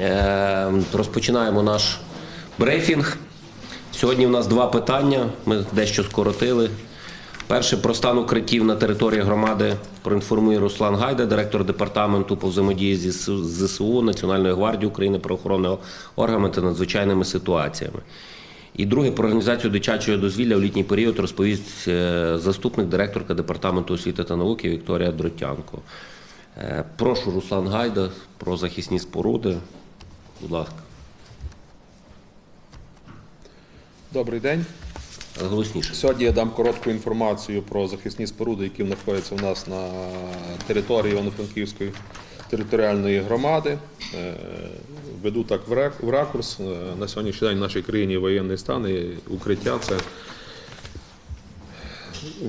Е, Розпочинаємо наш брифінг. Сьогодні у нас два питання. Ми дещо скоротили. Перше про стан укриттів на території громади проінформує Руслан Гайда, директор департаменту по взаємодії зі ЗСУ Національної гвардії України, правоохоронного органами та надзвичайними ситуаціями. І друге про організацію дитячого дозвілля в літній період розповість е, заступник директорка департаменту освіти та науки Вікторія Дротянко. Е, Прошу Руслан Гайда про захисні споруди. Будь ласка, Добрий день. голосніше. Сьогодні я дам коротку інформацію про захисні споруди, які знаходяться у нас на території Івано-Франківської територіальної громади. Е, Веду так в ракурс. Е, На сьогоднішній день в нашій країні воєнний стан і укриття це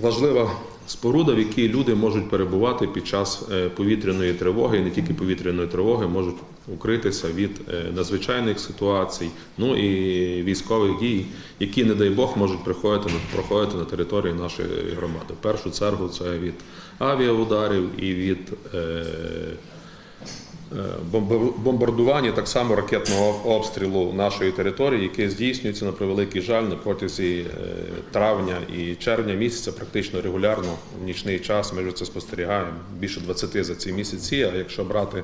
важлива споруда, в якій люди можуть перебувати під час е, повітряної тривоги, і не тільки повітряної тривоги, можуть укритися від е, надзвичайних ситуацій, ну і військових дій, які, не дай Бог, можуть приходити проходити на території нашої громади. В першу чергу це від авіаударів і від е, бомбардування, так само ракетного обстрілу нашої території, яке здійснюється на превеликий жаль на протязі е, травня і червня місяця, практично регулярно в нічний час. Ми вже це спостерігаємо більше 20 за ці місяці. А якщо брати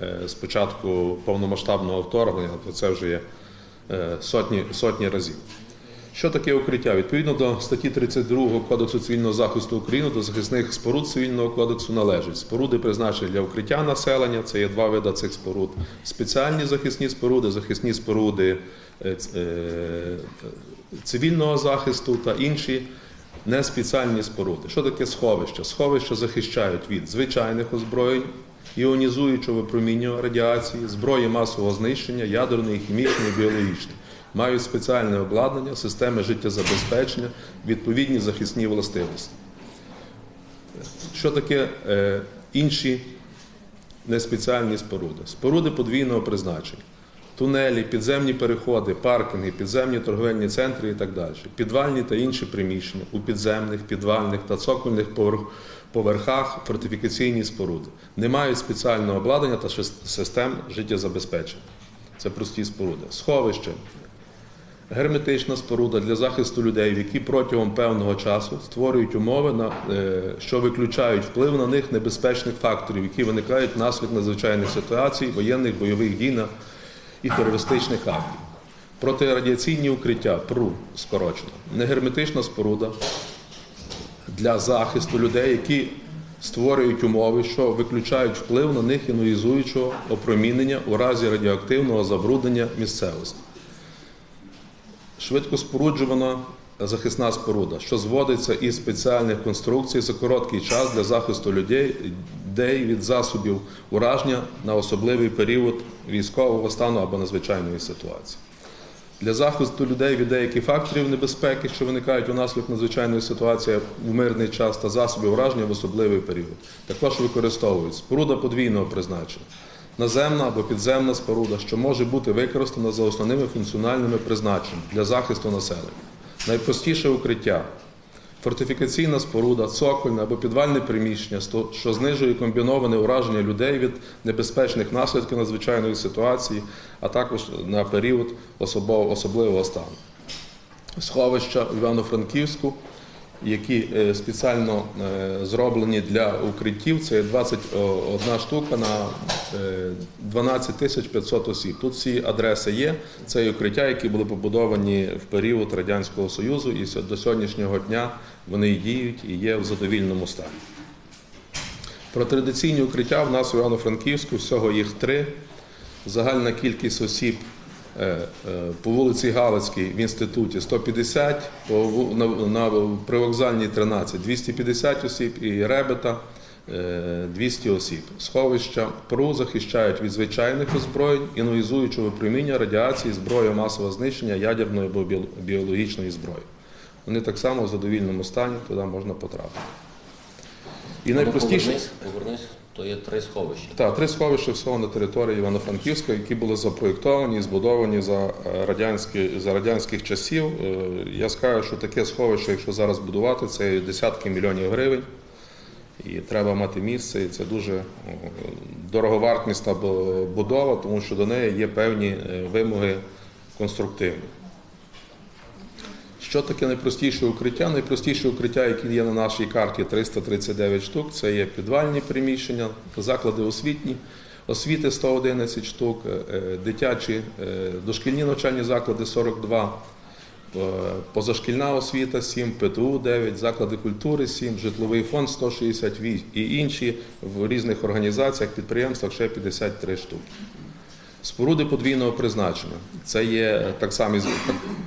е, з початку повномасштабного вторгнення, то це вже є е, сотні, сотні разів. Що таке укриття? Відповідно до статті 32 Кодексу цивільного захисту України до захисних споруд цивільного кодексу належать споруди, призначені для укриття населення. Це є два види цих споруд. Спеціальні захисні споруди, захисні споруди е, е, цивільного захисту та інші неспеціальні споруди. Що таке сховище? Сховища захищають від звичайних озброєнь, іонізуючого випромінювання радіації, зброї масового знищення, ядерної, хімічної, біологічної. Мають спеціальне обладнання, системи життєзабезпечення, відповідні захисні властивості. Що таке е, інші неспеціальні споруди? Споруди подвійного призначення. Тунелі, підземні переходи, паркінги, підземні торговельні центри і так далі. Підвальні та інші приміщення у підземних, підвальних та цокольних поверхах фортифікаційні споруди. Не мають спеціального обладнання та систем життєзабезпечення. Це прості споруди. Сховище. Герметична споруда для захисту людей, які протягом певного часу створюють умови, е, що виключають вплив на них небезпечних факторів, які виникають внаслідок надзвичайних ситуацій, воєнних бойових дій і терористичних актів. Протирадіаційні укриття ПРУ скорочено. Негерметична споруда для захисту людей, які створюють умови, що виключають вплив на них іонізуючого опромінення у разі радіоактивного забруднення місцевості. Швидко споруджувана захисна споруда, що зводиться із спеціальних конструкцій за короткий час для захисту людей від засобів ураження на особливий період військового стану або надзвичайної ситуації. Для захисту людей від деяких факторів небезпеки, що виникають унаслідок надзвичайної ситуації в мирний час та засобів ураження в особливий період. Також використовують споруда подвійного призначення, наземна або підземна споруда, що може бути використана за основними функціональними призначеннями для захисту населення. Найпростіше укриття. Фортифікаційна споруда, цокольне або підвальне приміщення, що знижує комбіноване ураження людей від небезпечних наслідків надзвичайної ситуації, а також на період особливого стану. Сховища в Івано-Франківську, які е, спеціально е, зроблені для укриттів, це 21 штука на е, 12 тисяч 500 осіб. Тут всі адреси є. Це укриття, які були побудовані в період Радянського Союзу, і до сьогоднішнього дня вони діють і є в задовільному стані. Про традиційні укриття в нас у Івано-Франківську всього їх три. Загальна кількість осіб е, е, по вулиці Галицькій в інституті 150, по ву- на, на привокзальній 13 250 осіб і Ребета е, 200 осіб. Сховища ПРУ захищають від звичайних озброєнь, іонізуючого випроміння, радіації, зброї масового знищення, ядерної або біологічної зброї. Вони так само в задовільному стані туди можна потрапити. І найпростіше. То є три сховища. Так, три сховища всього на території Івано-Франківська, які були запроєктовані і збудовані за, е, радянські, за радянських часів. Е, Я скажу, що таке сховище, якщо зараз будувати, це десятки мільйонів гривень. І треба мати місце, і це дуже е, дороговартісна будова, тому що до неї є певні вимоги конструктивні. Що таке найпростіше укриття? Найпростіше укриття, яке є на нашій карті 339 штук, це є підвальні приміщення, заклади освітні, освіти 111 штук, е, дитячі е, дошкільні навчальні заклади 42, е, позашкільна освіта 7, ПТУ 9, заклади культури 7, житловий фонд 168 і інші в різних організаціях, підприємствах ще 53 штуки. Споруди подвійного призначення. Це є так само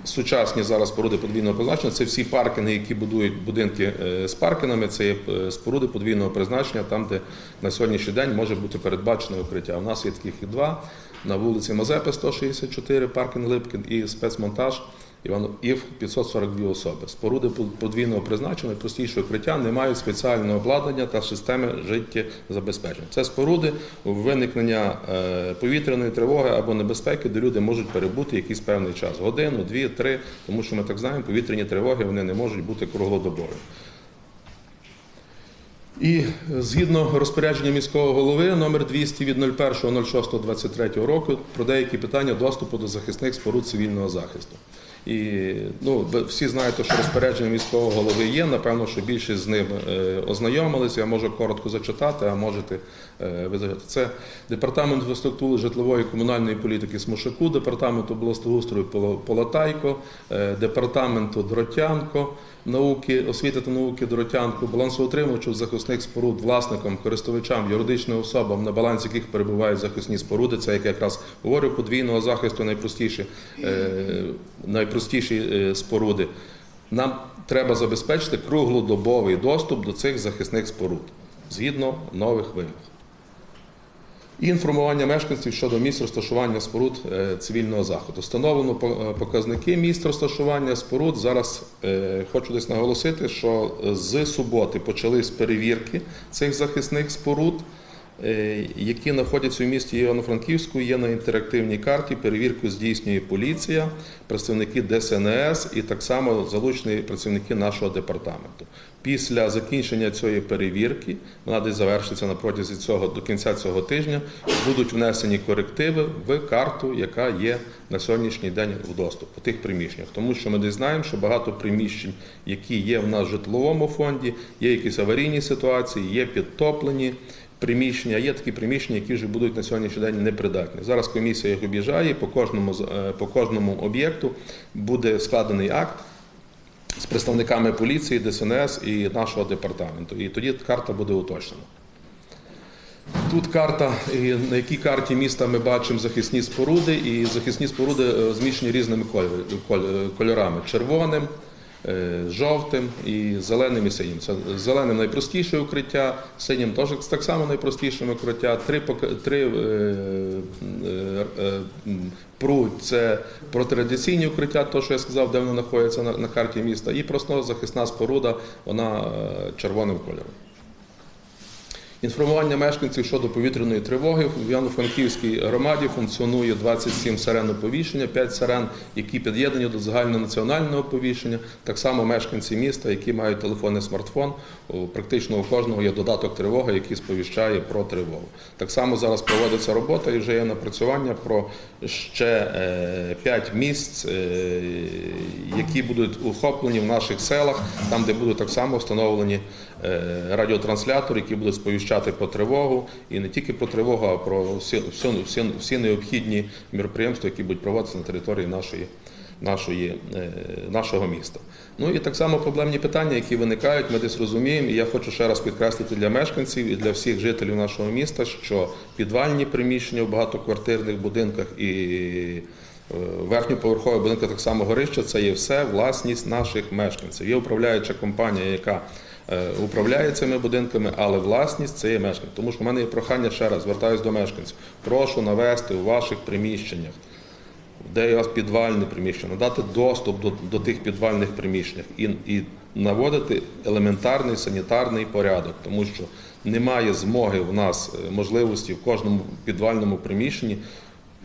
сучасні зараз споруди подвійного призначення. Це всі паркінги, які будують будинки е, з паркінгами. Це є е, споруди подвійного призначення, там, де на сьогоднішній день може бути передбачене укриття. У нас є таких і два на вулиці Мазепи 164, паркінг Липкін і спецмонтаж. Іванів 542 особи. Споруди подвійного призначення, простіше укриття, не мають спеціального обладнання та системи життєзабезпечення. Це споруди виникнення е, повітряної тривоги або небезпеки, де люди можуть перебути якийсь певний час годину, дві, три, тому що ми так знаємо, повітряні тривоги вони не можуть бути круглодобові. І е, згідно розпорядження міського голови номер 200 від 01.06.23 року про деякі питання доступу до захисних споруд цивільного захисту. І ну, всі знаєте, що розпорядження міського голови є. Напевно, що більшість з ним е, ознайомилися. Я можу коротко зачитати, а можете визначати. ви зачитати. Це департамент інфраструктури житлової і комунальної політики Смушаку, департаменту благоустрою Полотайко, е, департаменту Дротянко, науки, освіти та науки Доротянку, балансоутримувачів захисних споруд, власникам, користувачам, юридичним особам, на балансі яких перебувають захисні споруди. Це як якраз говорю, подвійного захисту найпростіші, е, найпростіші е, споруди. Нам треба забезпечити круглодобовий доступ до цих захисних споруд згідно нових вимог. І інформування мешканців щодо місць розташування споруд е, цивільного заходу. Встановлено е, показники місць розташування споруд. Зараз е, хочу десь наголосити, що з суботи почались перевірки цих захисних споруд, які знаходяться у місті Івано-Франківську, є на інтерактивній карті. Перевірку здійснює поліція, представники ДСНС і так само залучені працівники нашого департаменту. Після закінчення цієї перевірки, вона десь завершиться на протязі цього до кінця цього тижня, будуть внесені корективи в карту, яка є на сьогоднішній день в доступ у тих приміщеннях. Тому що ми десь знаємо, що багато приміщень, які є в нас в житловому фонді, є якісь аварійні ситуації, є підтоплені. Приміщення є такі приміщення, які вже будуть на сьогоднішній день непридатні. Зараз комісія їх об'їжджає. По кожному е, по кожному об'єкту буде складений акт з представниками поліції, ДСНС і нашого департаменту. І тоді карта буде уточнена. Тут карта, на якій карті міста ми бачимо захисні споруди, і захисні споруди е, змішані різними кольорами: червоним, е, жовтим і зеленим і синім. Це зеленим найпростіше укриття, синім теж так само найпростіше укриття. Три, три е, е, е, м, це протирадіаційні укриття, то що я сказав, де воно знаходиться на, на карті міста, і просто захисна споруда, вона е, червоним кольором. Інформування мешканців щодо повітряної тривоги в Івано-Франківській громаді функціонує 27 сирен оповіщення, 5 сирен, які під'єднані до загальнонаціонального оповіщення. Так само мешканці міста, які мають телефонний смартфон, практично у кожного є додаток тривоги, який сповіщає про тривогу. Так само зараз проводиться робота і вже є напрацювання про ще 5 місць, е, які будуть охоплені в наших селах, там, де будуть так само встановлені е, радіотранслятори, які будуть сповіщати про тривогу, і не тільки про тривогу, а про всі, всі, всі, необхідні міроприємства, які будуть проводитися на території нашої, нашої, е, нашого міста. Ну і так само проблемні питання, які виникають, ми десь розуміємо. І я хочу ще раз підкреслити для мешканців і для всіх жителів нашого міста, що підвальні приміщення в багатоквартирних будинках і е, верхньоповерхові будинки так само горища, це є все власність наших мешканців. Є управляюча компанія, яка управляє цими будинками, але власність це є мешканці. Тому що в мене є прохання ще раз, звертаюся до мешканців. Прошу навести у ваших приміщеннях, де у вас підвальне приміщення, надати доступ до, до тих підвальних приміщень і, і наводити елементарний санітарний порядок, тому що немає змоги в нас е, можливості в кожному підвальному приміщенні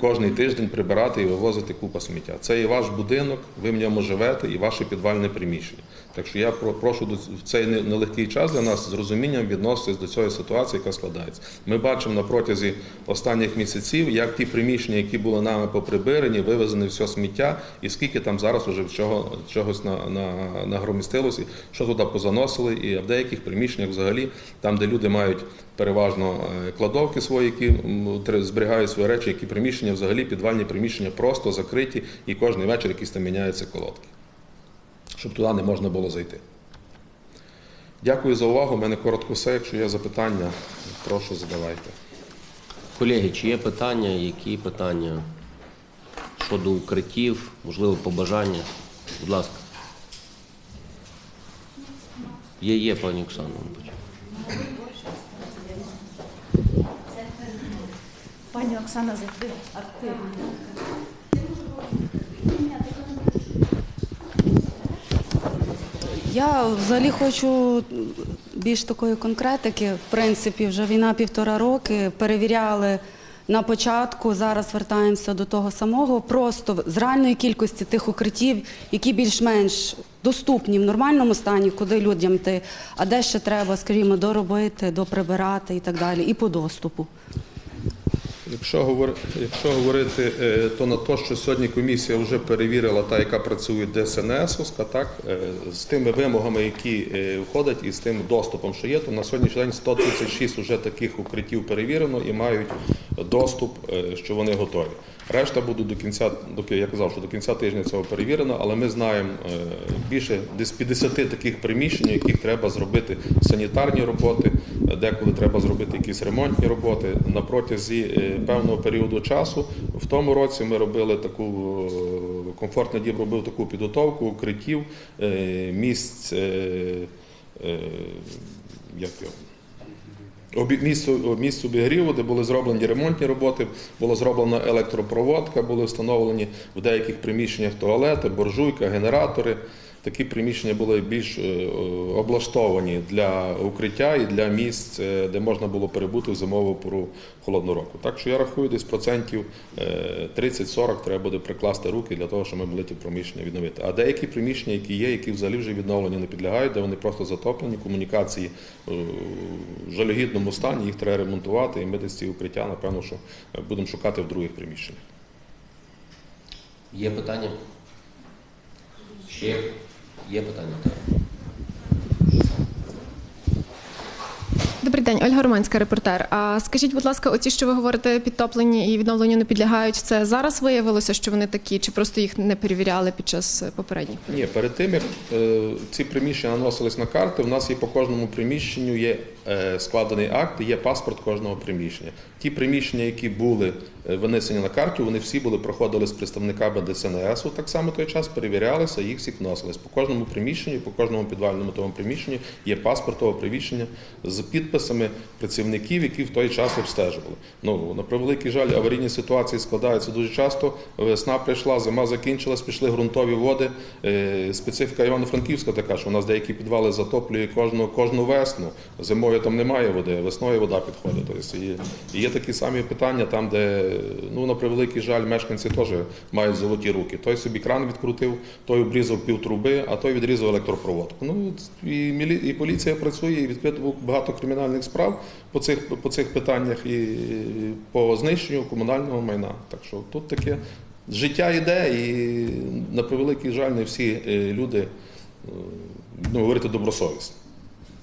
кожний тиждень прибирати і вивозити купа сміття. Це і ваш будинок, ви в ньому живете, і ваше підвальне приміщення. Так що я прошу в цей нелегкий час для нас з розумінням відноситись до цієї ситуації, яка складається. Ми бачимо на протязі останніх місяців, як ті приміщення, які були нами поприбирані, вивезені все сміття, і скільки там зараз вже чого, чогось на, на, нагромістилося, що туди позаносили, і в деяких приміщеннях взагалі, там, де люди мають переважно е, кладовки свої, які зберігають свої речі, які приміщення взагалі підвальні приміщення просто закриті, і кожен вечір якісь там міняються колодки, щоб туди не можна було зайти. Дякую за увагу. У мене коротко все. Якщо є запитання, прошу задавайте. Колеги, чи є питання? Які питання щодо укриттів, можливо, побажання? Будь ласка. Є, є, пані Оксано. Пані Оксана завжди Я взагалі хочу більш такої конкретики. В принципі, вже війна півтора роки. Перевіряли на початку. Зараз вертаємося до того самого. Просто з реальної кількості тих укриттів, які більш-менш доступні в нормальному стані, куди людям йти, а де ще треба, скажімо, доробити, доприбирати і так далі, і по доступу. Якщо говор- якщо говорити, е, то на те, що сьогодні комісія вже перевірила та, яка працює ДСНС, так е, з тими вимогами, які е, входять, і з тим доступом, що є, то на сьогоднішній день 136 вже таких укриттів перевірено і мають доступ, що вони готові. Решта будуть до кінця, до ки- я казав, що до кінця тижня цього перевірено, але ми знаємо е, більше десь 50 таких приміщень, яких треба зробити санітарні роботи, деколи треба зробити якісь ремонтні роботи на протязі е, певного періоду часу. В тому році ми робили таку е, комфортний дім робив таку підготовку укриттів місць. Як його? Місце, місце обігріву, де були зроблені ремонтні роботи, була зроблена електропроводка, були встановлені в деяких приміщеннях туалети, боржуйка, генератори. Такі приміщення були більш е, облаштовані для укриття і для місць, е, де можна було перебути в зимову пору холодного року. Так що я рахую, десь процентів е, 30-40 треба буде прикласти руки для того, щоб ми могли ті приміщення відновити. А деякі приміщення, які є, які взагалі вже відновлені не підлягають, де вони просто затоплені, комунікації е, в жалюгідному стані, їх треба ремонтувати, і ми десь ці укриття, напевно, що е, будемо шукати в других приміщеннях. Є питання? Ще є, питання? Так. Добрий день, Ольга Романська, репортер. А скажіть, будь ласка, оці, що ви говорите, підтоплені і відновленню не підлягають, це зараз виявилося, що вони такі, чи просто їх не перевіряли під час е, попередніх? Ні, перед тим як е, ці приміщення наносились на карти, в нас є по кожному приміщенню є е, складений акт, є паспорт кожного приміщення. Ті приміщення, які були е, винесені на карту, вони всі були проходили з представниками ДСНСу. Так само той час перевірялися, їх всіх вносились. По кожному приміщенню, по кожному підвальному тому приміщенню є паспорт того приміщення з підписами працівників, які в той час обстежували. Ну на превеликий жаль, аварійні ситуації складаються дуже часто. Весна прийшла, зима закінчилась, пішли ґрунтові води. Е, Специфіка Івано-Франківська така, що у нас деякі підвали затоплює кожну, кожну весну. Зимою там немає води, весною вода підходить. Тобто є, є такі самі питання, там, де ну на превеликий жаль, мешканці теж мають золоті руки. Той собі кран відкрутив, той обрізав пів труби, а той відрізав електропроводку. Ну і, і поліція працює, і відкрито багато кримінальних справ по цих по цих питаннях і по знищенню комунального майна. Так що тут таке життя йде, і на превеликий жаль, не всі е, люди е, ну, говорити добросовісно.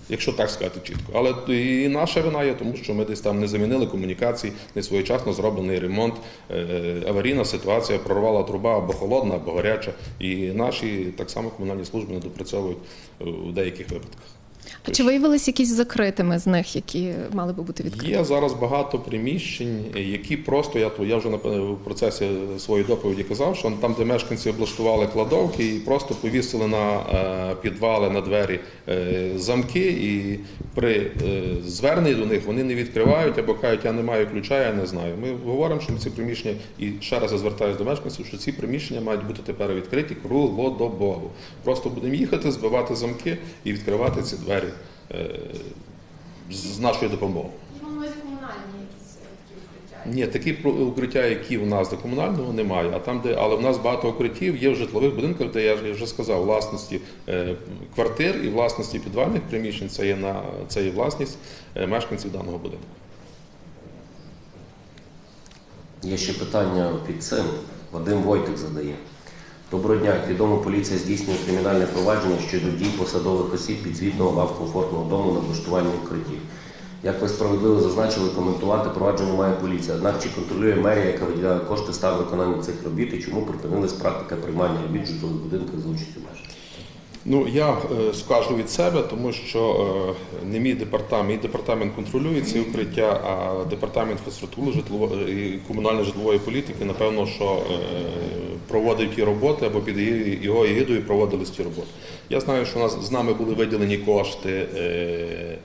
Якщо так сказати чітко. Але і наша вина є, тому що ми десь там не замінили комунікації, не своєчасно зроблений ремонт. Е, Аварійна ситуація прорвала труба або холодна, або гаряча. І наші так само комунальні служби не допрацьовують е, у деяких випадках. А чи виявилися якісь закритими з них, які мали би бути відкриті? Є зараз багато приміщень, які просто я я вже напевно, в процесі своєї доповіді казав, що там, де мешканці облаштували кладовки і просто повісили на е, підвали на двері е, замки, і при е, зверненні до них вони не відкривають або кажуть, я не маю ключа, я не знаю. Ми говоримо, що ці приміщення, і ще раз я звертаюся до мешканців, що ці приміщення мають бути тепер відкриті круглодобово. Просто будемо їхати, збивати замки і відкривати ці двері з з нашою допомогою. комунальні якісь такі укриття, Ні, такі укриття, які в нас до комунального немає, а там, де але в нас багато укриттів є в житлових будинках, де я ж- вже сказав, власності е, квартир і власності підвальних приміщень. Це є на це є власність е, мешканців даного будинку. Є ще питання під цим. Вадим Войтик задає. Доброго дня. Відомо, поліція здійснює кримінальне провадження щодо дій посадових осіб підзвітного вам комфортного дому на влаштування укриттів. Як ви справедливо зазначили, коментувати провадження має поліція. Однак чи контролює мерія, яка виділяє кошти став виконання цих робіт і чому припинилась практика приймання робіт житлових будинках за участю мешканців? Ну я е, скажу від себе, тому що е, не мій департамент, мій департамент контролює ці укриття, а департамент інфраструктури житлової і комунальної житлової політики, напевно, що е, проводив ті роботи або під його егідою проводились ті роботи. Я знаю, що у нас з нами були виділені кошти. е,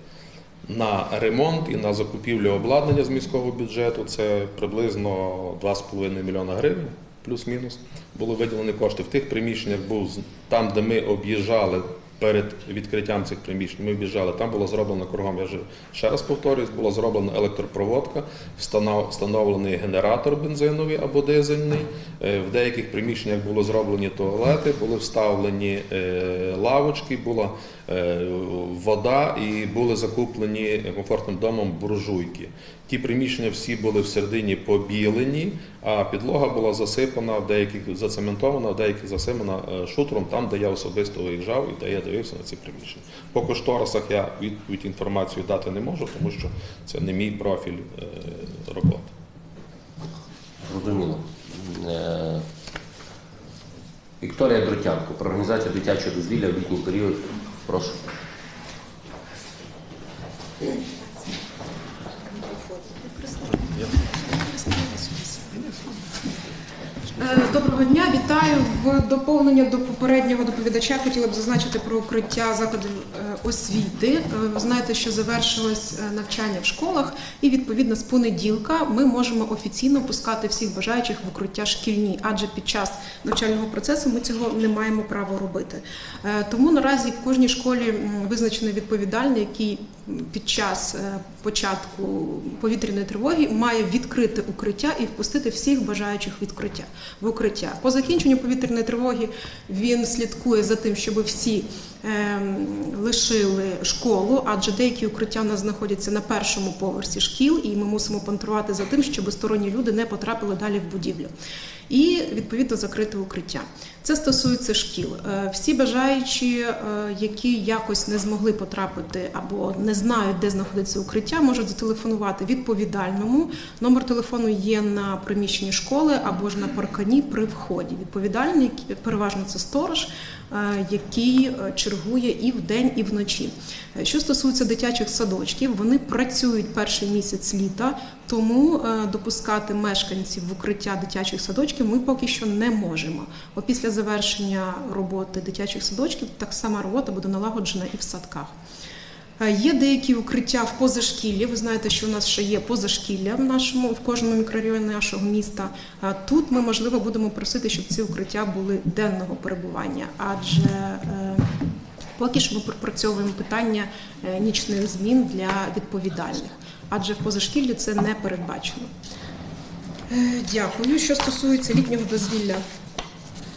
На ремонт і на закупівлю обладнання з міського бюджету це приблизно 2,5 мільйона гривень, плюс-мінус. Були виділені кошти в тих приміщеннях, був там, де ми об'їжджали перед відкриттям цих приміщень. Ми в'їжджали, там було зроблено кругом. Я вже ще раз повторюю, була зроблена електропроводка, встановлений генератор бензиновий або дизельний. Е, В деяких приміщеннях були зроблені туалети, були вставлені е, лавочки, була вода і були закуплені комфортним домом буржуйки. Ті приміщення всі були всередині побілені, а підлога була засипана в деяких зацементована, в деяких засипана е, шутром, там, де я особисто виїжджав і де я дивився на ці приміщення. По кошторисах я відповідь інформацію дати не можу, тому що це не мій профіль е, роботи. Зрозуміло. Е, Вікторія Дротянко, про організацію дитячого дозвілля в літній період. Прошу. Е, Доброго дня, вітаю. В доповнення до попереднього доповідача хотіла б зазначити про укриття закладів е, освіти. Е, Ви знаєте, що завершилось е, навчання в школах, і відповідно з понеділка ми можемо офіційно пускати всіх бажаючих в укриття шкільні, адже під час навчального процесу ми цього не маємо права робити. Е, Тому наразі в кожній школі визначений відповідальний, який під час е, початку повітряної тривоги має відкрити укриття і впустити всіх бажаючих відкриття в укриття. По закінченню повітряної тривоги він слідкує за тим, щоб всі ем, лишили школу, адже деякі укриття у нас знаходяться на першому поверсі шкіл, і ми мусимо пантрувати за тим, щоб сторонні люди не потрапили далі в будівлю. І відповідно закрити укриття. Це стосується шкіл. Е, Всі бажаючі, е, які якось не змогли потрапити або не знають, де знаходиться укриття, можуть зателефонувати відповідальному. Номер телефону є на приміщенні школи або ж на паркані при вході. Відповідальний, переважно це сторож, е, який чергує і вдень, і вночі. Що стосується дитячих садочків, вони працюють перший місяць літа, тому е, допускати мешканців в укриття дитячих садочків ми поки що не можемо. Бо після завершення роботи дитячих садочків так само робота буде налагоджена і в садках. Е, Є деякі укриття в позашкіллі. Ви знаєте, що у нас ще є позашкілля в нашому в кожному мікрорайоні нашого міста. Е, Тут ми можливо будемо просити, щоб ці укриття були денного перебування, адже поки що ми пропрацьовуємо питання нічних змін для відповідальних, адже в позашкіллі це не передбачено. Е, Дякую. Що стосується літнього дозвілля,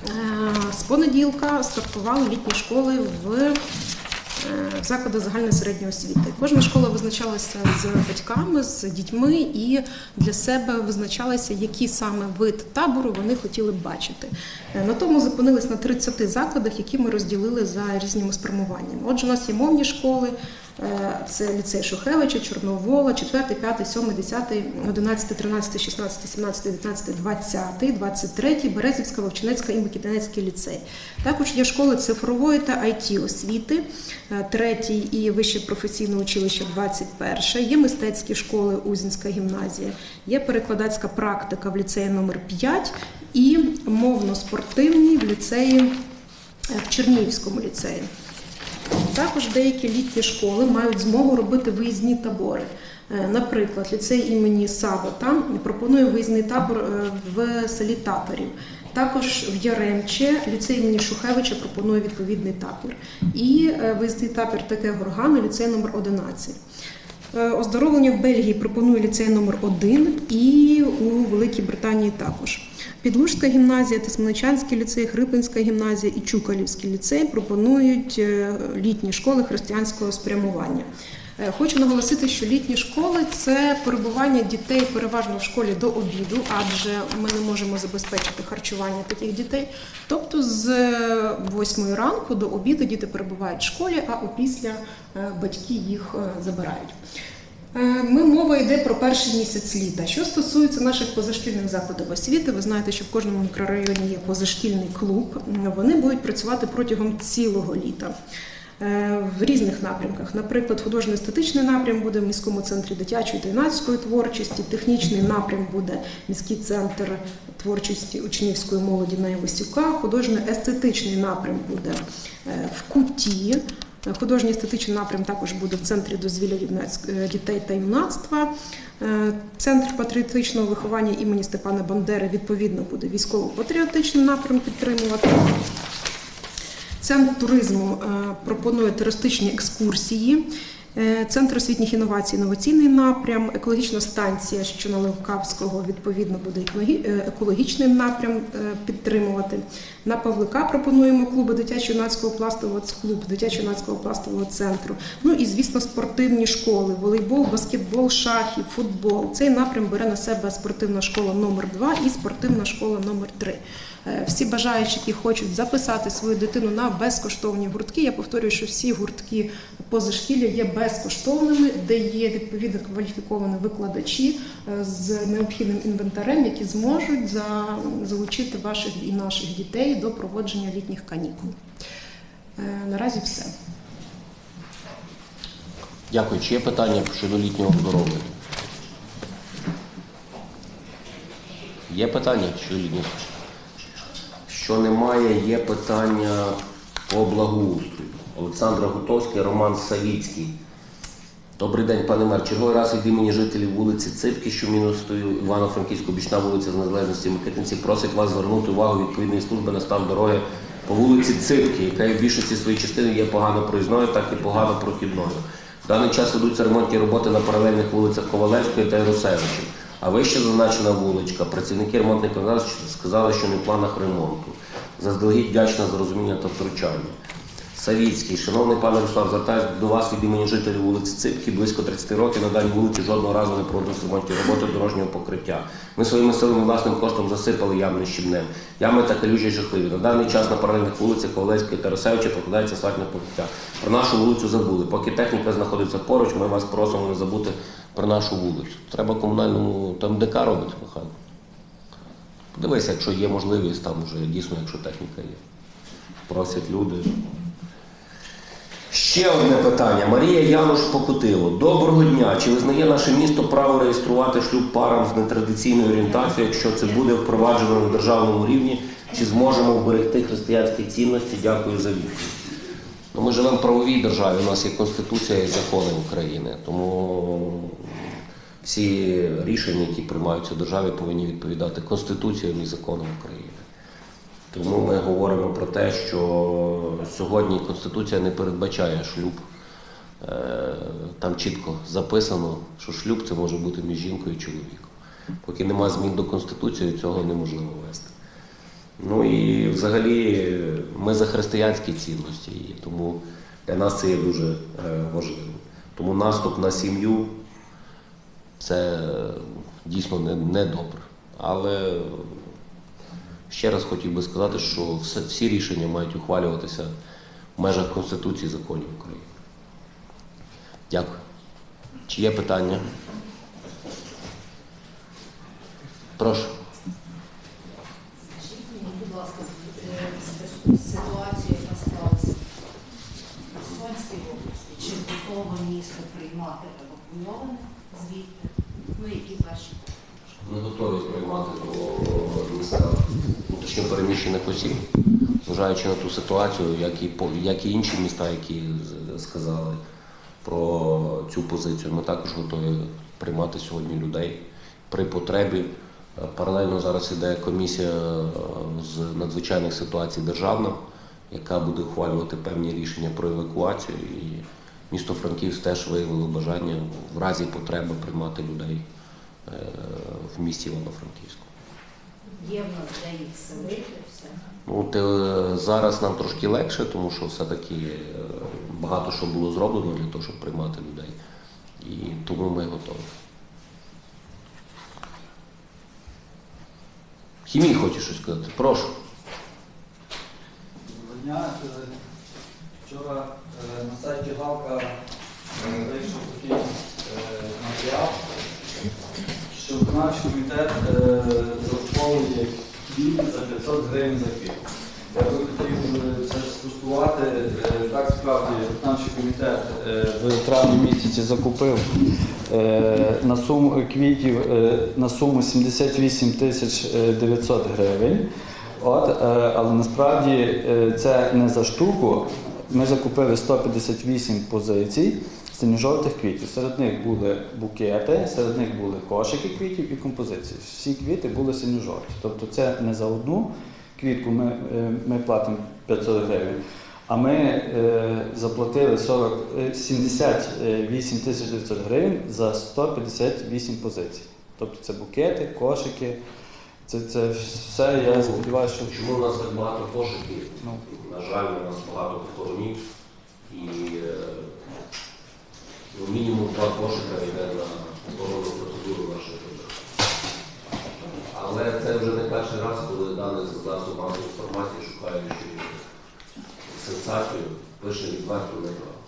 Е, з понеділка стартували літні школи в е, в закладах загальної середньої освіти. Кожна школа визначалася з батьками, з дітьми і для себе визначалася, який саме вид табору вони хотіли б бачити. На тому зупинились на 30 закладах, які ми розділили за різними спрямуваннями. Отже, у нас є мовні школи, це ліцей Шухевича, Чорновола, 4, 5, 7, 10, 11, 13, 16, 17, 19, 20, 23, Березівська, Вовчинецька і Микітинецький ліцей. Також є школи цифрової та IT освіти, е, третій і вище професійне училище 21, є мистецькі школи Узінська гімназія, є перекладацька практика в ліцеї номер 5 і мовно-спортивні в ліцеї е, в Чернігівському ліцеї. Також деякі літні школи мають змогу робити виїзні табори. Е, Наприклад, ліцей імені Сабота пропонує виїзний табор е, в селі Татарів. Також в Яремче ліцей імені Шухевича пропонує відповідний табір. І е, виїзний табір ТК горгану, ліцей номер 11. Е, Оздоровлення в Бельгії пропонує ліцей номер 1 і у Великій Британії також. Підлужська гімназія, Тисменичанський ліцей, Хрипинська гімназія і Чукалівський ліцей пропонують е, літні школи християнського спрямування. Е, Хочу наголосити, що літні школи це перебування дітей переважно в школі до обіду, адже ми не можемо забезпечити харчування таких дітей. Тобто з 8 ранку до обіду діти перебувають в школі, а опісля е, батьки їх е, забирають. Е, Ми мова йде про перший місяць літа. Що стосується наших позашкільних закладів освіти, ви знаєте, що в кожному мікрорайоні є позашкільний клуб. Вони будуть працювати протягом цілого літа. Е, В різних напрямках, наприклад, художньо-естетичний напрям буде в міському центрі дитячої та юнацької творчості, технічний напрям буде міський центр творчості учнівської молоді на Івасюка, художньо-естетичний напрям буде е, в Куті, Художній естетичний напрям також буде в центрі дозвілля е, дітей та юнацтва. Центр патріотичного виховання імені Степана Бандери відповідно буде військово-патріотичний напрям підтримувати. Центр туризму е, пропонує туристичні екскурсії. Е, Центр освітніх інновацій, інноваційний напрям, екологічна станція, що на Левкавського, відповідно буде е, екологічний напрям підтримувати. На Павлика пропонуємо клуби дитячо-юнацького пластового клуб, дитячо-юнацького пластового центру. Ну і звісно, спортивні школи: волейбол, баскетбол, шахи, футбол. Цей напрям бере на себе спортивна школа номер 2 і спортивна школа номер 3 Е, Всі бажаючі, які хочуть записати свою дитину на безкоштовні гуртки. Я повторюю, що всі гуртки позашкілля є безкоштовними, де є відповідно кваліфіковані викладачі е, з необхідним інвентарем, які зможуть за- залучити ваших і наших дітей до проводження літніх канікул. Е, Наразі все. Дякую. Чи є питання щодо літнього оздоровлення? Є питання щодо літнього? Що немає, є питання по благоустрою. Олександр Гутовський, Роман Савіцький. Добрий день, пане мер. Черговий раз від імені жителів вулиці Ципки, що мінусою Івано-Франківську, бічна вулиця з незалежності Микитинці, просить вас звернути увагу відповідної служби на стан дороги по вулиці Ципки, яка в більшості своєї частини є погано проїзною, так і погано прохідною. В даний час ведуться ремонтні роботи на паралельних вулицях Ковалевської та Єрусевичів. А вище зазначена вуличка. Працівники ремонтних організацій сказали, що не в планах ремонту. Заздалегідь вдячна за розуміння та втручання. Савіцький, шановний пане Руслав, звертаюся до вас від імені жителів вулиці Ципки. Близько 30 років на даній вулиці жодного разу не проводилися ремонтні роботи дорожнього покриття. Ми своїми силами власним коштом засипали ями щебнем. Ями та калюжі жахливі. На даний час на паралельних вулицях Ковалевської та Росевича покладається асфальтне покриття. Про нашу вулицю забули. Поки техніка знаходиться поруч, ми вас просимо не забути про нашу вулицю. Треба комунальному там ДК робити, Михайло. Подивися, якщо є можливість, там вже дійсно, якщо техніка є. Просять люди. Ще одне питання. Марія Януш Покутило. Доброго дня. Чи визнає наше місто право реєструвати шлюб парам з нетрадиційною орієнтацією, якщо це буде впроваджено на державному рівні? Чи зможемо вберегти християнські цінності? Дякую за відповідь. Ну, ми живемо в правовій державі, у нас є Конституція і закони України. Тому всі рішення, які приймаються в державі, повинні відповідати Конституціям і законам України. Тому ми говоримо про те, що сьогодні Конституція не передбачає шлюб. Е, Там чітко записано, що шлюб це може бути між жінкою і чоловіком. Поки немає змін до Конституції, цього неможливо вести. Ну і взагалі ми за християнські цінності, і тому для нас це є дуже е, важливо. Тому наступ на сім'ю це дійсно не, не. Але ще раз хотів би сказати, що все, всі рішення мають ухвалюватися в межах Конституції і законів України. Дякую. Чи є питання? Прошу. Будь ласка, е, зв'язку яка склалася в Херсонській області, чи готове місто приймати евакуйованих звідти? Ну, які перші? Ми готові приймати до міста внутрішньо переміщених осіб, зважаючи на ту ситуацію, як і, як і інші міста, які сказали про цю позицію. Ми також готові приймати сьогодні людей при потребі. Е, Паралельно зараз іде комісія е, з надзвичайних ситуацій державна, яка буде ухвалювати певні рішення про евакуацію. І місто Франківськ теж виявило бажання в разі потреби приймати людей е, в місті Івано-Франківську. Є в нас де їх селити, все. Ну, от, е, зараз нам трошки легше, тому що все-таки е, багато що було зроблено для того, щоб приймати людей. І тому ми готові. Хімій хоче щось сказати. Прошу. Доброго дня. Е, Вчора е, на сайті Галка е, вийшов такий е, матеріал, що виконавчий комітет е, закуповує за 500 гривень за квіт. Я би хотів е, це спростувати. Е, Так справді виконавчий комітет в травні місяці закупив на суму квітів на суму 78 тисяч е, 900 гривень. От, але насправді це не за штуку. Ми закупили 158 позицій синьо-жовтих квітів. Серед них були букети, серед них були кошики квітів і композиції. Всі квіти були синьо-жовті. Тобто це не за одну квітку ми, е, ми платимо 500 гривень. А ми е, заплатили 40, е, 78 тисяч 900 гривень за 158 позицій. Тобто це букети, кошики, це, це все, я сподіваюся, що Чому у нас так багато кошиків? ну, На жаль, у нас багато повторнів і е, ну, два кошика йде на оборонну процедуру нашої роботи. Але це вже не перший раз, коли даний засоб масової інформації, шукаючи сенсацію, пише відверто неправду.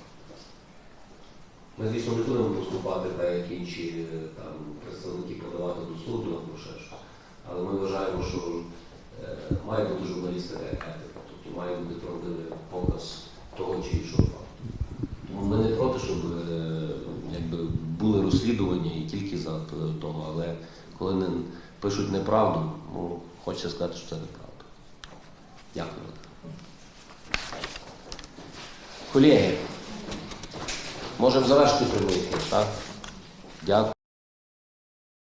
Ми, звісно, не будемо поступати так, як інші е, там, представники подавати до суду або ще щось. Але ми вважаємо, що е, має бути журналістика етика, тобто має бути правдивий показ того чи іншого факту. Тому ми не проти, щоб е, якби, були розслідування і тільки за того, але коли не пишуть неправду, ну, хочеться сказати, що це неправда. Дякую. Колеги, можемо завершити прямий ефір, так? Дякую.